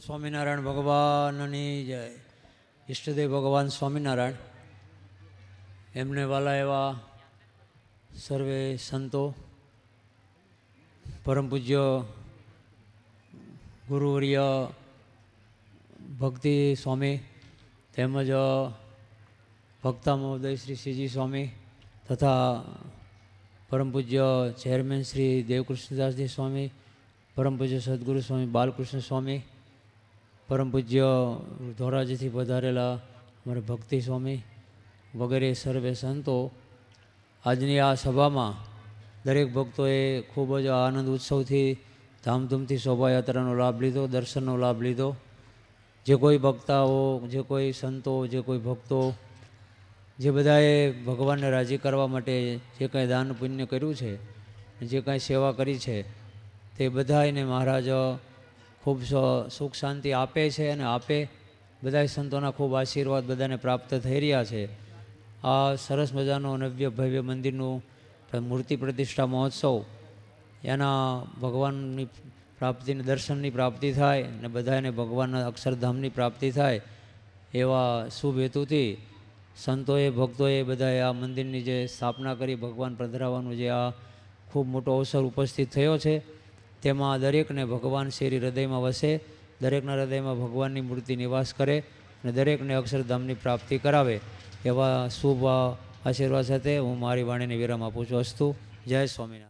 સ્વામિનારાયણ, ભગવાનની જય. ઈષ્ટદેવ ભગવાન સ્વામિનારાયણ. એમને વાલા એવા સર્વે સંતો, પરમ પૂજ્ય ગુરુવર્ય ભક્તિ સ્વામી, તેમજ ભક્તા મહોદય શ્રી શ્રીજી સ્વામી, તથા પરમ પૂજ્ય ચેરમેન શ્રી દેવકૃષ્ણદાસજી સ્વામી, પરમ પૂજ્ય સદગુરુ સ્વામી બાલકૃષ્ણ સ્વામી પરમ પૂજ્ય ધોરાજીથી પધારેલા અમારા ભક્તિ સ્વામી વગેરે સર્વે સંતો, આજની આ સભામાં દરેક ભક્તોએ ખૂબ જ આનંદ ઉત્સવથી ધામધૂમથી શોભાયાત્રાનો લાભ લીધો, દર્શનનો લાભ લીધો. જે કોઈ ભક્તાઓ જે કોઈ સંતો, જે કોઈ ભક્તો, જે બધાએ ભગવાનને રાજી કરવા માટે જે કાંઈ દાન પુણ્ય કર્યું છે જે કાંઈ સેવા કરી છે, તે બધાને મહારાજ ખૂબ સુખ શાંતિ આપે છે અને આપે બધાય સંતોના ખૂબ આશીર્વાદ બધાને પ્રાપ્ત થઈ રહ્યા છે. આ સરસ મજાનો નવ્ય ભવ્ય મંદિરનું મૂર્તિ પ્રતિષ્ઠા મહોત્સવ. એના ભગવાનની પ્રાપ્તિને દર્શનની પ્રાપ્તિ થાય અને બધાને ભગવાનના અક્ષરધામની પ્રાપ્તિ થાય એવા શુભ હેતુથી સંતોએ, ભક્તોએ બધાએ આ મંદિરની જે સ્થાપના કરી, ભગવાન પધરાવવાનું જે આ ખૂબ મોટો અવસર ઉપસ્થિત થયો છે. તેમાં દરેકને ભગવાન શ્રી હૃદયમાં વસે, દરેકના હૃદયમાં ભગવાનની મૂર્તિ નિવાસ કરે અને દરેકને અક્ષરધામની પ્રાપ્તિ કરાવે. એવા શુભ આશીર્વાદ સાથે હું મારી વાણીને વિરામ આપું છું. અસ્તુ, જય સ્વામિનારાયણ.